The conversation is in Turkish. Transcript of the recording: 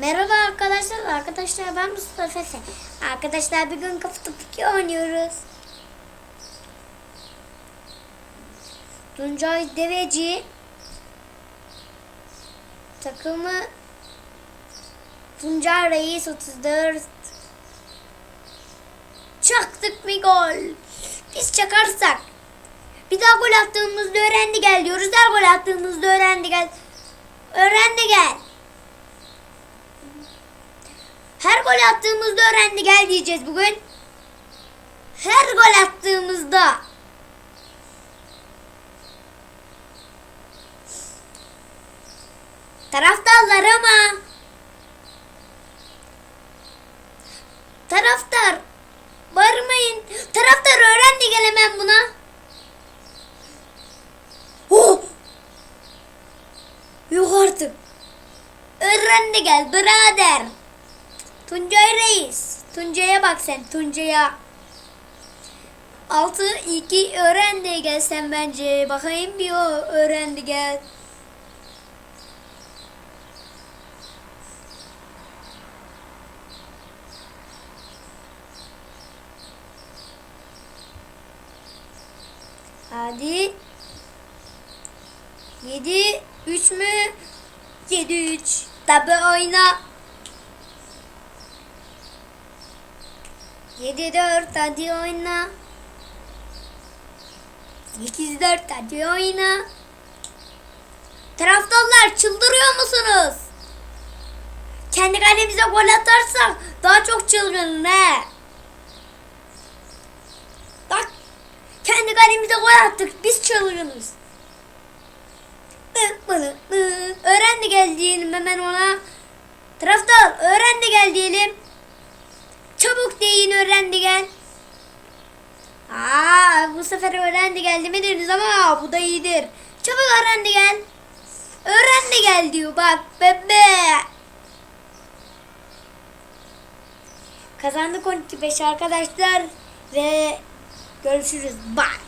Merhaba arkadaşlar. Arkadaşlar ben Mustafa Efe. Arkadaşlar bugün kafa topu 2 oynuyoruz. Tuncay Deveci takımı Tuncay Reis 34 Çaktık bir gol. Biz çakarsak bir daha gol attığımızda öğrendi gel diyoruz. Her gol attığımızda öğrendi gel. Öğrendi gel. Her gol attığımızda öğrendi gel diyeceğiz bugün. Her gol attığımızda. Taraftarlar ama. Taraftar. Bağırmayın. Taraftar öğrendi gel hemen buna. Oh! Yok artık. Öğrendi gel birader. Tuncay Reis. Tuncay'a bak sen Tuncay'a. 6 2 öğrendi gel sen bence. Bakayım bir o öğrendi gel. Hadi. 7 3 mü? 7 3. Tabi oyna. 7 4 hadi oyna. 8 4 hadi oyna. Taraftarlar çıldırıyor musunuz? Kendi kalemize gol atarsak daha çok çılgın ne? Bak kendi kalemize gol attık biz çılgınız. Öğrendi gel diyelim hemen ona. Taraftar öğrendi gel diyelim. Çabuk deyin öğrendi gel. Aa bu sefer öğrendi gel demediniz ama bu da iyidir. Çabuk öğrendi gel. Öğrendi gel diyor bak bebe. Kazandık 12 5 arkadaşlar ve görüşürüz. Bye.